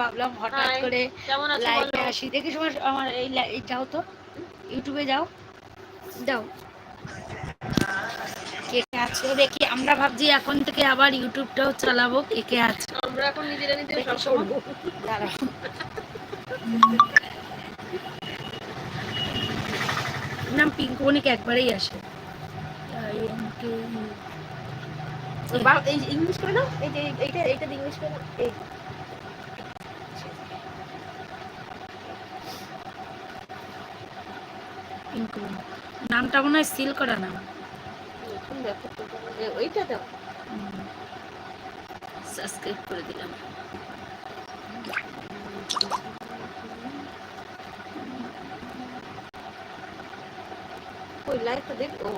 ভাবলাম হঠাৎ করে লাইভে আসি। দেখি সময় আমার এই যাও তো ইউটিউবে যাও যাও। কে কে আছে দেখি আমরা ভাবছি এখন থেকে আবার ইউটিউবটাও চালাবো কে কে আছে। আমরা এখন নিজেরা নিজেরা সব করব। দাঁড়াও। নাম পিঙ্কুমণিক একবারেই আসে। ইংলিশ করে নাও এই যে এইটা এইটা ইংলিশ করে নাও এই। নামটা মনে হয় সিল করা না ওইটা দাও। সাবস্ক্রাইব করে দিলাম। ওই লাইটটা দেখ ও।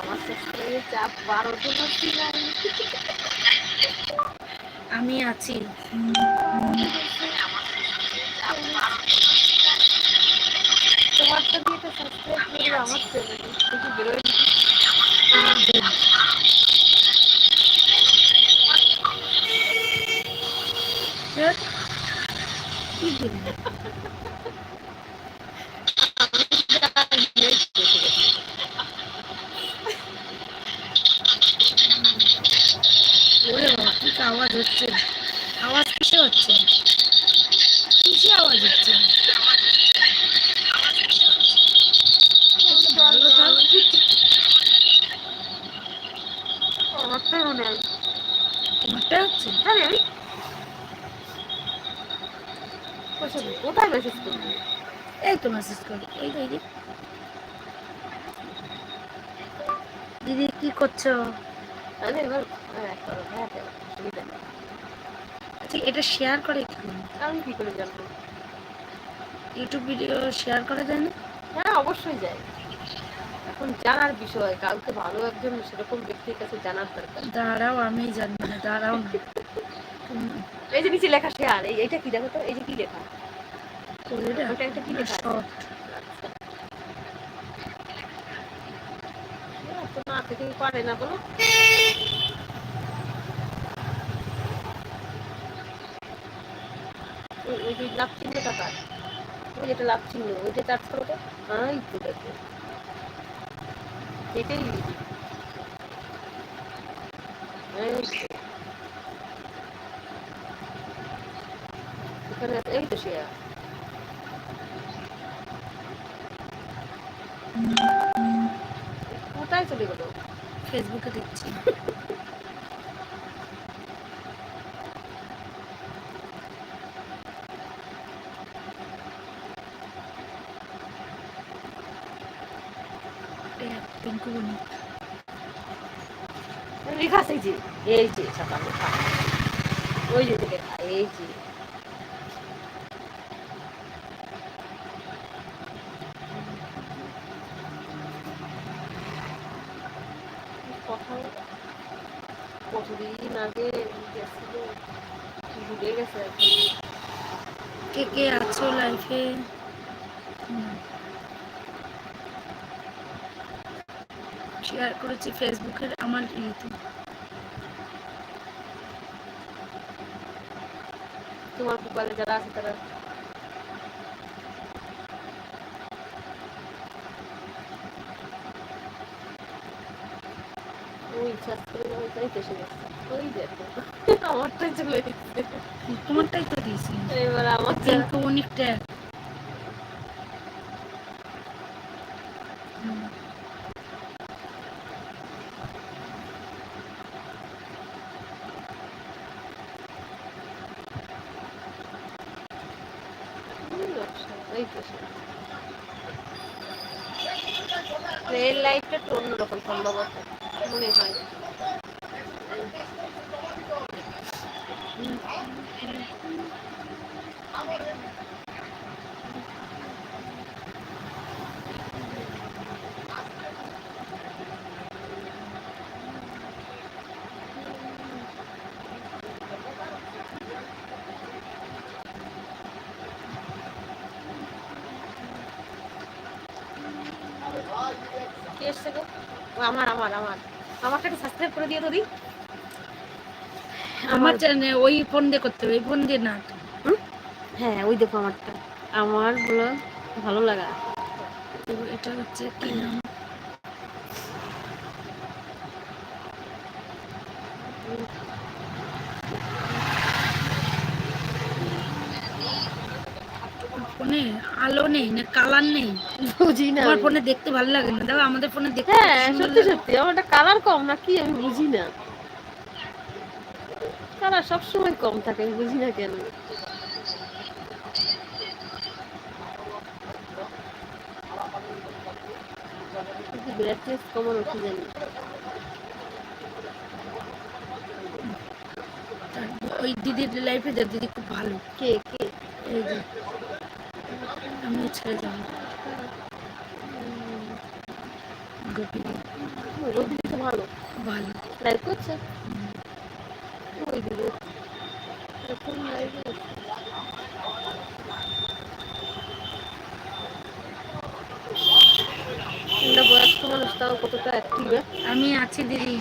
আমার সাবস্ক্রাইবের চাপ আমি আছি। আওয়াজ হচ্ছে। আওয়াজ কিসে হচ্ছে? কিসে আওয়াজ হচ্ছে ভালো থাক। আমারটাই মনে হয় তোমারটা হচ্ছে? জানি আমি কোথায় কোথায় মেসেজ করবি এই তো মেসেজ করি এই তো, এই যে। দিদি কি করছ? আরে এবার হ্যাঁ হ্যাঁ আচ্ছা এটা শেয়ার করে কি? আমি কি করে জানব? ইউটিউব ভিডিও শেয়ার করা যায় না? হ্যাঁ অবশ্যই যাই এখন জানার বিষয় কাউকে ভালো একজন সেরকম ব্যক্তির কাছে জানার দরকার। দাঁড়াও আমি জানি না দাঁড়াও এই যে নিচে লেখা শেয়ার এই কি দেখো তো? এই যে কি লেখা? ওটা একটা কি লেখা? আছে? Short। শেয়ার তো না থেকে পারে না বলো। ওই- ওই যে লাভ চিহ্নটা কার? ওই যেটা লাভ চিহ্ন ওইটা চার্জ করো তো দেখো। লিখি এই তো। শেয়ার কোথায় চলে গেল? ফেসবুকে দেখছি এটা পিঙ্কু বনি লেখা আছে যে এই যে ছাপা ওই যে লেখা এই যে। কথা কতদিন আগে গেছিল? ভুলে গেছে কে কে আছো লাইফে শেয়ার করেছি ফেসবুকের আমার ইউটিউব তোমার মোবাইলে যারা আছে তারা আমারটাই চলে তোমারটাই তো দিয়েছি। এবার আমার পিঙ্কু অনেকটা এই তো। রেল লাইটটা একটু অন্যরকম সম্ভবত মনে হয় কে এসছে গো? ও আমার আমার আমার। আমারটাকে সাবস্ক্রাইব করে দিয়ে তো দি। আমার ওই ফোন দিয়ে করতে হবে এই ফোন দিয়ে না? হ্যাঁ ওই দেখো আমারটা। আমার ব্লগ ভালো লাগা। এটা হচ্ছে কি নাম? ফোনে আলো নেই না কালার নেই। বুঝি না তোমার আমি। ফোনে দেখতে ভালো লাগে না। দেখো আমাদের ফোনে দেখতে হ্যাঁ সত্যি সত্যি আমার কালার কম নাকি আমি বুঝি না। কালার সবসময় কম থাকে আমি বুঝি না কেন। ব্রাইটনেস কমানো কি জানি। ওই দিদির লাইফে যা দিদি খুব ভালো। কে কে? এই যে। ছেড়ে যাব গোপী দি, ওই দিদি তো ভালো ভালো লাইভ করছে? ওই দিদি এখন লাইভে বয়স্ক মানুষ তাও কতটা অ্যাক্টিভ আমি আছি দিদি।